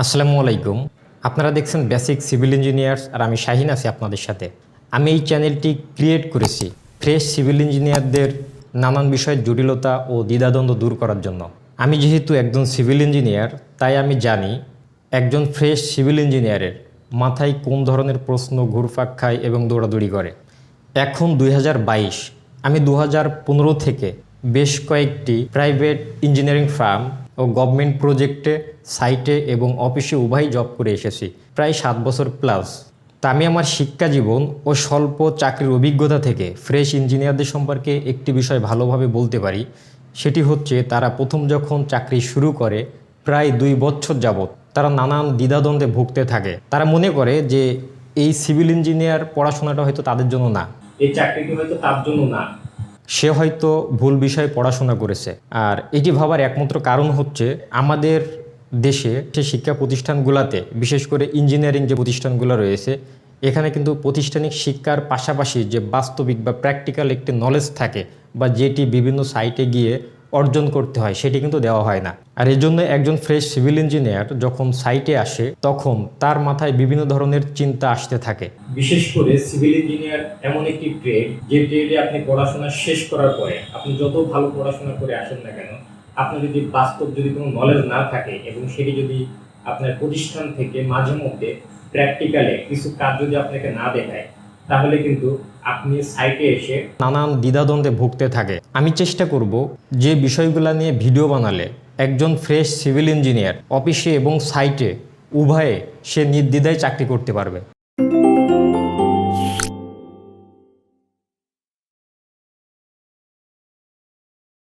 আসসালামু আলাইকুম। আপনারা দেখছেন বেসিক সিভিল ইঞ্জিনিয়ার্স আর আমি শাহিন আছি আপনাদের সাথে। আমি এই চ্যানেলটি ক্রিয়েট করেছি ফ্রেশ সিভিল ইঞ্জিনিয়ারদের নানান বিষয়ের জটিলতা ও দ্বিধাদ্বন্দ্ব দূর করার জন্য। আমি যেহেতু একজন সিভিল ইঞ্জিনিয়ার তাই আমি জানি একজন ফ্রেশ সিভিল ইঞ্জিনিয়ারের মাথায় কোন ধরনের প্রশ্ন ঘুরফাক খায় এবং দৌড়াদৌড়ি করে। এখন দুই হাজার বাইশ, আমি দু হাজার পনেরো থেকে বেশ কয়েকটি প্রাইভেট ইঞ্জিনিয়ারিং ফার্ম ও গভর্নমেন্ট প্রজেক্টে, সাইটে এবং অফিসে উভয় জব করে এসেছি, প্রায় সাত বছর প্লাস তা আমি আমার শিক্ষা জীবন ও স্বল্প চাকরির অভিজ্ঞতা থেকে ফ্রেশ ইঞ্জিনিয়ারদের সম্পর্কে একটি বিষয় ভালোভাবে বলতে পারি, সেটি হচ্ছে তারা প্রথম যখন চাকরি শুরু করে, প্রায় দুই বছর যাবৎ তারা নানান দ্বিধাদ্বন্দ্বে ভুগতে থাকে। তারা মনে করে যে এই সিভিল ইঞ্জিনিয়ার পড়াশোনাটা হয়তো তাদের জন্য না। এই চাকরিটি হয়তো তার জন্য না। সে হয়তো ভুল বিষয়ে পড়াশোনা করেছে। আর এটি ভাবার একমাত্র কারণ হচ্ছে আমাদের দেশে সে শিক্ষা প্রতিষ্ঠানগুলোতে, বিশেষ করে ইঞ্জিনিয়ারিং যে প্রতিষ্ঠানগুলো রয়েছে, এখানে কিন্তু প্রতিষ্ঠানিক শিক্ষার পাশাপাশি যে বাস্তবিক বা প্র্যাকটিক্যাল একটি নলেজ থাকে বা যেটি বিভিন্ন সাইটে গিয়ে অর্জন করতে হয়, সেটি কিন্তু দেওয়া হয় না। আর এই জন্য একজন ফ্রেশ সিভিল ইঞ্জিনিয়ার যখন সাইটে আসে, তখন তার মাথায় বিভিন্ন ধরনের চিন্তা আসতে থাকে। বিশেষ করে সিভিল ইঞ্জিনিয়ার এমন একটি ট্রেড যে ট্রেডে আপনি পড়াশোনা শেষ করার পরে, আপনি যত ভালো পড়াশোনা করে আসেন না কেন, আপনার যদি বাস্তব যদি কোনো নলেজ না থাকে এবং সেটি যদি আপনার প্রতিষ্ঠান থেকে মাঝে মধ্যে প্র্যাকটিক্যালে কিছু কাজ যদি আপনাকে না দেখায় তাহলে কিন্তু আপনি সাইটে এসে নানান দ্বিধাদ্বন্দ্বে ভুগতে থাকে। আমি চেষ্টা করব যে বিষয়গুলো নিয়ে ভিডিও বানালে একজন ফ্রেশ সিভিল ইঞ্জিনিয়ার অফিসে এবং সাইটে উভয়ে সে নির্দ্বিধায় চাকরি করতে পারবে।